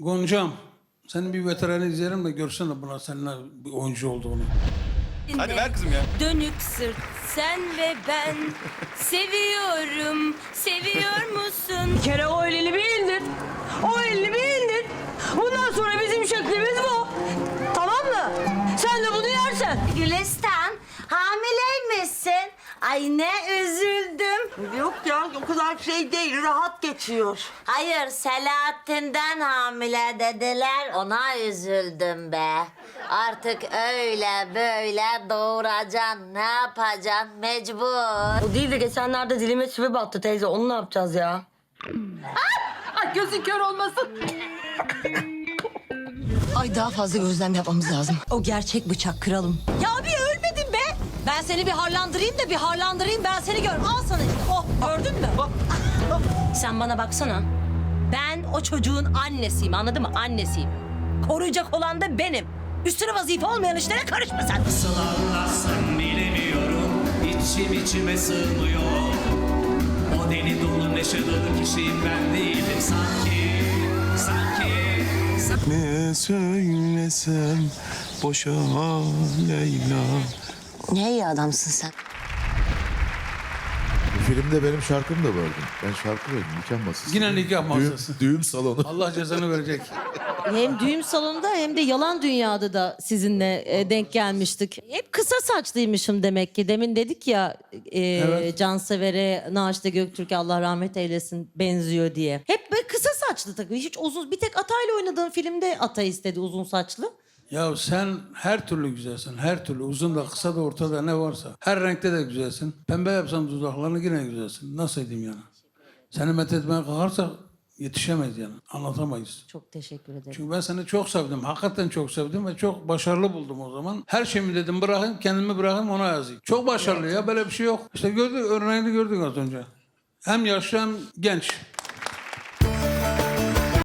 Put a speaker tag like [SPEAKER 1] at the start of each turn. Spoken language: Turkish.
[SPEAKER 1] Goncam, senin bir veteranı izleyelim de görsene buna seninle bir oyuncu olduğunu.
[SPEAKER 2] Hadi ver kızım ya.
[SPEAKER 3] Dönük sırt sen ve ben seviyorum. Seviyor musun?
[SPEAKER 4] Bir kere o
[SPEAKER 5] Ay ne üzüldüm.
[SPEAKER 4] Yok ya o kadar şey değil rahat geçiyor.
[SPEAKER 5] Hayır Selahattin'den hamile dediler ona üzüldüm be. Artık öyle böyle doğuracaksın ne yapacaksın mecbur.
[SPEAKER 4] O değil de geçenlerde dilime çivi battı teyze onu ne yapacağız ya?
[SPEAKER 3] Ay gözün kör olmasın.
[SPEAKER 6] Ay daha fazla gözlem yapmamız lazım.
[SPEAKER 7] O gerçek bıçak kralım. Ya bir. Ben seni bir harlandırayım da bir harlandırayım ben seni gör. Al sana işte. Oh gördün mü? Sen bana baksana. Ben o çocuğun annesiyim anladın mı? Annesiyim. Koruyacak olan da benim. Üstüne vazife olmayan işlere karışma sen.
[SPEAKER 8] Nasıl anlarsın bilemiyorum İçim içime sığmıyor O deli dolu neşe dolu kişiyim ben değilim sanki Sanki
[SPEAKER 9] Ne söylesem boşa Leyla
[SPEAKER 6] Ne iyi adamsın sen.
[SPEAKER 10] Bu filmde benim şarkım da vardı. Ben şarkı verdim. Nikah masası.
[SPEAKER 1] Yine nikah masası.
[SPEAKER 10] Düğün, düğün salonu.
[SPEAKER 1] Allah cezanı verecek.
[SPEAKER 11] Hem düğün salonunda hem de yalan dünyada da sizinle e, denk gelmiştik. Hep kısa saçlıymışım demek ki. Demin dedik ya e,
[SPEAKER 1] Evet.
[SPEAKER 11] Cansever'e Naşide Göktürk'e Allah rahmet eylesin benziyor diye. Hep böyle kısa saçlı takıyor. Hiç uzun bir tek Atay'la oynadığın filmde Atay istedi uzun saçlı.
[SPEAKER 1] Ya sen her türlü güzelsin. Her türlü. Uzun da kısa da ortada ne varsa. Her renkte de güzelsin. Pembe yapsan dudaklarını yine güzelsin. Nasıl edeyim yani? Seni methetmeye kalkarsak yetişemeyiz yani. Anlatamayız.
[SPEAKER 11] Çok teşekkür ederim.
[SPEAKER 1] Çünkü ben seni çok sevdim. Hakikaten çok sevdim ve çok başarılı buldum o zaman. Her şeyimi dedim bırakın kendimi bırakın ona yazayım. Çok başarılı ya böyle bir şey yok. İşte gördük örneğini gördük az önce. Hem yaşlı hem genç.